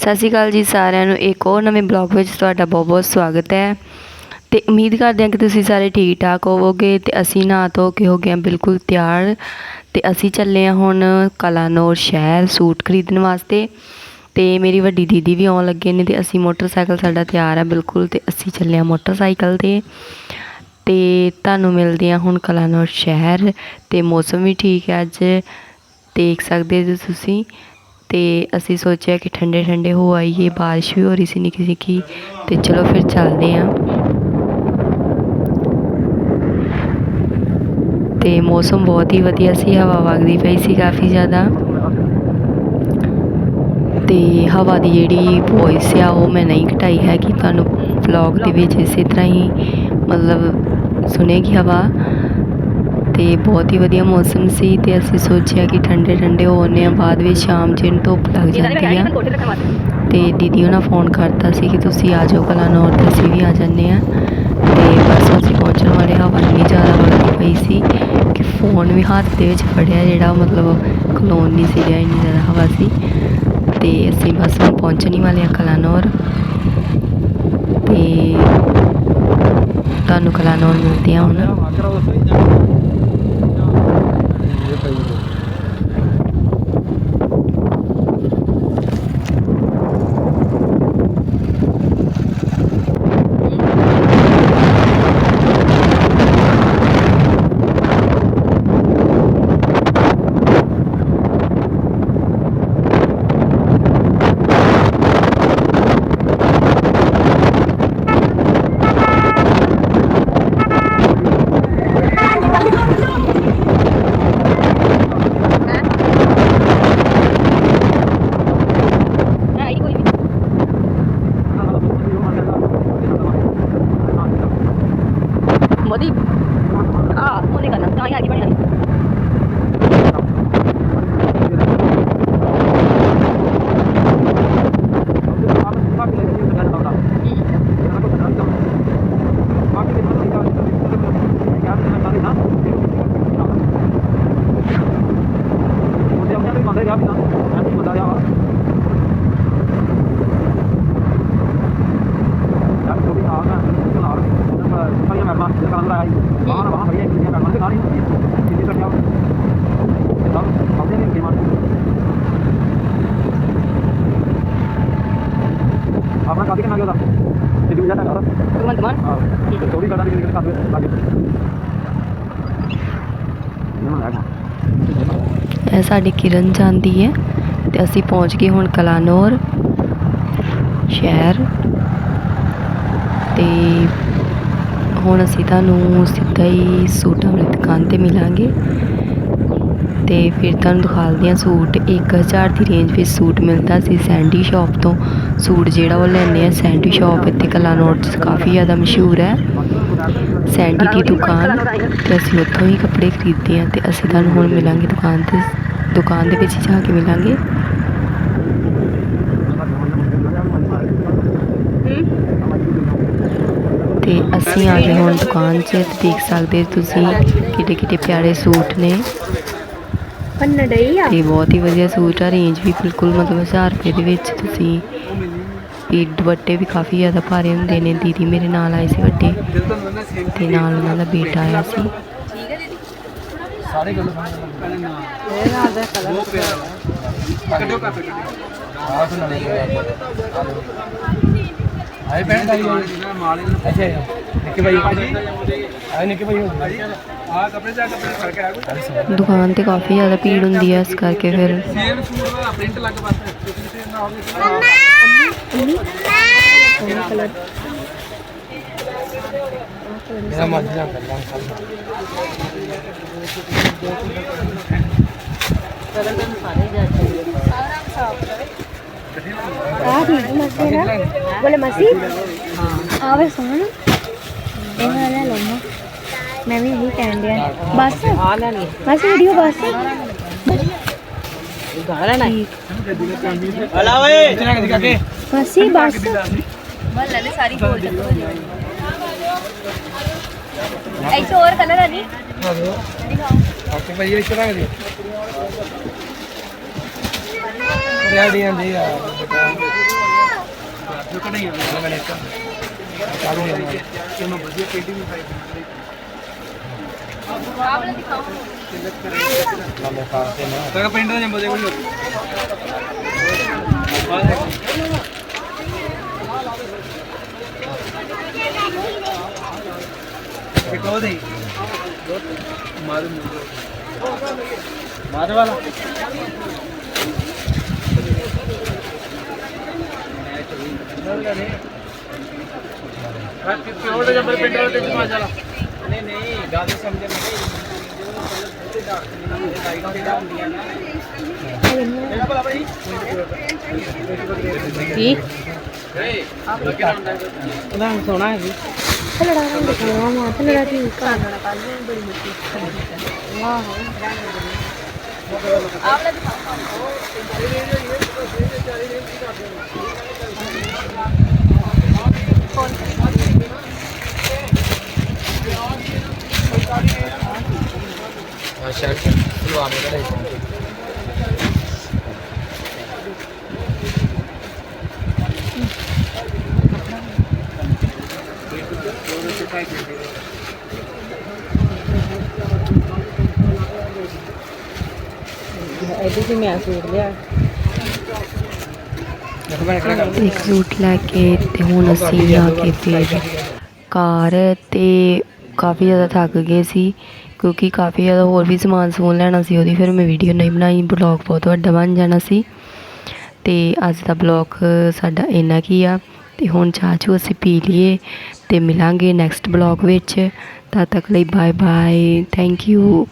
ਸਤਿ ਸ਼੍ਰੀ ਅਕਾਲ ਜੀ ਸਾਰਿਆਂ ਨੂੰ। ਇੱਕ ਹੋਰ ਨਵੇਂ ਬਲੌਗ ਵਿੱਚ ਤੁਹਾਡਾ ਬਹੁਤ ਬਹੁਤ ਸਵਾਗਤ ਹੈ। ਤੇ ਉਮੀਦ ਕਰਦੇ ਹਾਂ ਕਿ ਤੁਸੀਂ ਸਾਰੇ ਠੀਕ ਠਾਕ ਹੋਵੋਗੇ ਤੇ ਅਸੀਂ ਨਾ ਧੋ ਕੇ ਹੋ ਗਏ ਹਾਂ ਬਿਲਕੁਲ ਤਿਆਰ। ਤੇ ਅਸੀਂ ਚੱਲੇ ਹਾਂ ਹੁਣ ਕਲਾਨੌਰ ਸ਼ਹਿਰ ਸੂਟ ਖਰੀਦਣ ਵਾਸਤੇ। ਤੇ ਮੇਰੀ ਵੱਡੀ ਦੀਦੀ ਵੀ ਆਉਣ ਲੱਗੇ ਨੇ ਤੇ ਅਸੀਂ ਮੋਟਰਸਾਈਕਲ ਸਾਡਾ ਤਿਆਰ ਹੈ ਬਿਲਕੁਲ ਤੇ ਅਸੀਂ ਚੱਲੇ ਹਾਂ ਮੋਟਰਸਾਈਕਲ ਤੇ। ਤੇ ਤੁਹਾਨੂੰ ਮਿਲਦੇ ਹਾਂ ਹੁਣ ਕਲਾਨੌਰ ਸ਼ਹਿਰ ਤੇ ਮੌਸਮ ਵੀ ਠੀਕ ਹੈ ਅੱਜ। ਦੇਖ ਸਕਦੇ ਜੇ ਤੁਸੀਂ। ਤੇ ਅਸੀਂ ਸੋਚਿਆ ਕਿ ਠੰਡੇ ਠੰਡੇ ਹੋ ਆਈਏ, ਬਾਰਿਸ਼ ਵੀ ਹੋ ਰਹੀ ਸੀ ਨਿੱਕੀ ਨਿੱਕੀ, ਤੇ ਚਲੋ ਫਿਰ ਚੱਲਦੇ ਹਾਂ ਤੇ ਮੌਸਮ ਬਹੁਤ ਹੀ ਵਧੀਆ ਸੀ, ਹਵਾ ਵਗਦੀ ਪਈ ਸੀ ਕਾਫੀ ਜ਼ਿਆਦਾ। ਤੇ ਹਵਾ ਦੀ ਜਿਹੜੀ ਵੌਇਸ ਆ, ਉਹ ਮੈਂ ਨਹੀਂ ਘਟਾਈ ਹੈਗੀ, ਤੁਹਾਨੂੰ ਵਲੌਗ ਦੇ ਵਿੱਚ ਇਸੇ ਤਰ੍ਹਾਂ ਹੀ ਮਤਲਬ ਸੁਣੇਗੀ ਹਵਾ। ਤੇ ਬਹੁਤ ਹੀ ਵਧੀਆ ਮੌਸਮ ਸੀ ਤੇ ਅਸੀਂ ਸੋਚਿਆ ਕਿ ਠੰਡੇ ਠੰਡੇ ਹੋਣੇ ਆ ਬਾਅਦ ਵਿੱਚ ਸ਼ਾਮ ਜਿੰਨ ਧੁੱਪ ਲੱਗ ਜਾਂਦੀ ਆ। ਤੇ ਦੀਦੀ ਉਹਨਾਂ ਫੋਨ ਕਰਤਾ ਸੀ ਕਿ ਤੁਸੀਂ ਆ ਜਾਓ ਕਲਾਨੌਰ ਤੇ ਅਸੀਂ ਵੀ ਆ ਜੰਨੇ ਆ ਤੇ ਬਸ ਅਸੀਂ ਪਹੁੰਚਣ ਵਾਲੇ ਹਵਾ ਇੰਨੀ ਜ਼ਿਆਦਾ ਵਗਦੀ ਪਈ ਸੀ ਕਿ ਫੋਨ ਵੀ ਹੱਥ ਦੇ ਵਿੱਚ ਫੜਿਆ ਜਿਹੜਾ ਮਤਲਬ ਖਲੋਣ ਨਹੀਂ ਸੀ ਰਿਹਾ ਇੰਨੀ ਜ਼ਿਆਦਾ ਹਵਾ ਸੀ। ਤੇ ਅਸੀਂ ਬਸ ਹੁਣ ਪਹੁੰਚਣ ਹੀ ਵਾਲੇ ਆ ਕਲਾਨੌਰ। ਤੇ ਤੁਹਾਨੂੰ ਕਲਾਨੌਰ ਮਿਲਦੇ ਆ ਹੁਣ। 可以不 ਆਪਣਾ ਕਾਦੀ ਕਿੰਨਾ ਗਿਆ ਉਹਦਾ? ਇਹ ਦੂਜਾ ਟਾਂਗਾ ਉਹਦਾ ਭਗਵੰਤ ਮਾਨ ਹਾਂ ਥੋੜੀ ਕਰਦਾ ਵੀ ਕਿਹਦੇ ਕਾਦੇ ਲੱਗੇ ਇਹਨਾਂ ਨੂੰ ਲੈਣਾ ਇਹ ਸਾਡੀ ਕਿਰਨ ਜਾਂਦੀ ਹੈ ਤੇ ਅਸੀਂ ਪਹੁੰਚ ਗਏ ਹੁਣ ਕਲਾਨੌਰ ਸ਼ਹਿਰ। ਤੇ ਹੁਣ ਅਸੀਂ ਤੁਹਾਨੂੰ ਸਿੱਧਾ ਹੀ ਸੂਟਾਂ ਵਾਲੀ ਦੁਕਾਨ ਤੇ ਮਿਲਾਂਗੇ। ਤੇ ਫਿਰ ਤੁਹਾਨੂੰ ਦਿਖਾਲਦੇ ਹਾਂ ਸੂਟ। 1000 ਦੀ ਰੇਂਜ ਵਿੱਚ ਸੂਟ ਮਿਲਦਾ ਸੀ ਸੈਂਡੀ ਸ਼ਾਪ ਤੋਂ। ਸੂਟ ਜਿਹੜਾ ਉਹ ਲੈਂਦੇ ਆ ਸੈਂਡੀ ਸ਼ਾਪ ਇੱਥੇ ਕਲਾਨੌਰ 'ਚ ਕਾਫੀ ਜ਼ਿਆਦਾ ਮਸ਼ਹੂਰ ਹੈ। ਸੈਂਡੀ ਦੀ ਦੁਕਾਨ ਤੇ ਅਸੀਂ ਉੱਥੋਂ ਹੀ ਕੱਪੜੇ ਖਰੀਦਦੇ ਹਾਂ ਤੇ ਅਸੀਂ ਤੁਹਾਨੂੰ ਹੁਣ ਮਿਲਾਂਗੇ ਦੁਕਾਨ ਤੇ ਦੁਕਾਨ ਦੇ ਵਿੱਚ ਜਾ ਕੇ ਮਿਲਾਂਗੇ। ਤੇ ਅਸੀਂ ਆ ਗਏ ਹੁਣ ਦੁਕਾਨ 'ਚ ਤੇ ਦੇਖ ਸਕਦੇ ਤੁਸੀਂ ਕਿੱਡੇ ਕਿੱਡੇ ਪਿਆਰੇ ਸੂਟ ਨੇ। ਪੰਨ ਡਈ ਆ? ਤੇ ਬਹੁਤ ਹੀ ਵਧੀਆ ਸੂਟ ਆ ਰੇਂਜ ਵੀ ਬਿਲਕੁਲ ਮਤਲਬ 1000 ਰੁਪਏ ਦੇ ਵਿੱਚ ਤੁਸੀਂ ਇਹ ਦੁਪੱਟੇ ਵੀ ਕਾਫੀ ਜ਼ਿਆਦਾ ਭਾਰੇ ਹੁੰਦੇ ਨੇ। ਦੀਦੀ ਮੇਰੇ ਨਾਲ ਆਏ ਸੀ ਵੱਡੇ ਤੇ ਨਾਲ ਉਹਨਾਂ ਦਾ ਬੇਟਾ ਆਇਆ ਸੀ। ਸਾਰੇ ਗੱਲ ਇਹ ਨਾਲ ਦਾ ਕਲਰ ਕੱਢਿਓ ਕਰ ਕੱਢਿਓ ਆਹ ਸੁਣਾ ਲੈ ਆਏ ਪੈਣ ਦਾ ਮਾਲ। ਅੱਛਾ ਨਿੱਕੇ ਭਾਈ ਆਏ ਨਿੱਕੇ ਭਾਈ ਆ ਕੱਪੜੇ ਜਾ ਕੱਪੜੇ ਫੜ ਕੇ ਆ ਕੋਈ? ਦੁਕਾਨ ਤੇ ਕਾਫੀ ਜ਼ਿਆਦਾ ਭੀੜ ਹੁੰਦੀ ਹੈ ਇਸ ਕਰਕੇ ਫਿਰ। ਸੇਮ ਸੂਟ ਦਾ ਪ੍ਰਿੰਟ ਲੱਗ ਬਸ। ਮੇਰਾ ਦਾ ਮਸੀ ਹਾਂ ਆਵੇ ਸੁਣ ਇਹ ਵਾਲਾ ਲੈ ਲਓ ਮੈਂ ਵੀ ਇਹੀ ਕਹਿਣ ਡਿਆ ਬਸ ਆ ਲੈਣੀ ਬਸ ਵੀਡੀਓ ਬਸ ਗਾਣਾ ਨਾ ਹਲਾ ਓਏ ਚਲਾ ਕੇ ਦਿਖਾ ਕੇ ਮਸੀ। ਬਸ ਬੱਲੇ ਨੇ ਸਾਰੀ ਗੋਲ ਚੱਲੋ ਐਸੇ ਹੋਰ ਕਲਰ ਆ ਨਹੀਂ ਓਕੇ ਭਾਈ ਇਹ ਚਲਾ ਜੀ ਆ। ਕਢਾਈਆਂ ਮੈਂ ਇੱਕ ਚਾਲੂ ਹੋ ਜਾਣਾ ਤੇ ਮੈਂ ਵਧੀਆ ਪੇਂਟਿੰਗ ਵੀ ਪਾਈ ਤਾਂ ਪਿੰਡ ਦਾ ਜੰਬੋ ਕੋਈ ਇੱਕ ਉਹ ਦੇ ਮਾਰ ਮਾਰ ਵਾਲਾ ਕਿਉਂ ਤੇ ਪਿੰਡ ਵਾਲੇ ਤੇ ਜਮਾ ਨਹੀਂ ਨਹੀਂ ਗੱਲ ਸਮਝ ਨਹੀਂ ਕੀ? ਉਹਦਾ ਸੋਣਾ ਹੈ ਜੀ ਲੜਾ ਰੰਗ ਦਿਖਾਉਣਾ ਮਾਂ ਤੇ ਲੜਾ ਠੀਕ ਆ ਬੜੀ ਮੁੱਕੀ ਵਾਹ ਹਾਂ ਸ਼ਰਟ ਸਲਵਾਰ ਦੇ ਕਢਾਈ ਇਹਦੇ ਤੇ ਮੈਂ ਸੂਟ ਲਿਆ। ਇੱਕ ਸੂਟ ਲੈ ਕੇ ਤੇ ਹੁਣ ਅਸੀਂ ਆ ਕੇ ਫਿਰ ਕਾਰ ਤੇ ਕਾਫੀ ਜ਼ਿਆਦਾ ਥੱਕ ਗਏ ਸੀ, ਕਿਉਂਕਿ ਕਾਫੀ ਜ਼ਿਆਦਾ ਹੋਰ ਵੀ ਸਮਾਨ ਸਮੂਨ ਲੈਣਾ ਸੀ ਉਹਦੀ, ਫਿਰ ਮੈਂ ਵੀਡੀਓ ਨਹੀਂ ਬਣਾਈ ਬਲੌਗ ਬਹੁਤ ਵੱਡਾ ਬਣ ਜਾਣਾ ਸੀ। ਤੇ ਅੱਜ ਦਾ ਬਲੌਗ ਸਾਡਾ ਇੰਨਾ ਕੀ ਆ, ਤੇ ਹੁਣ ਚਾਹ ਚੂ ਅਸੀਂ ਪੀ ਲਈਏ ਤੇ ਮਿਲਾਂਗੇ ਨੈਕਸਟ ਬਲੌਗ ਵਿੱਚ। ਤਦ ਤੱਕ ਲਈ ਬਾਏ ਬਾਏ ਥੈਂਕ ਯੂ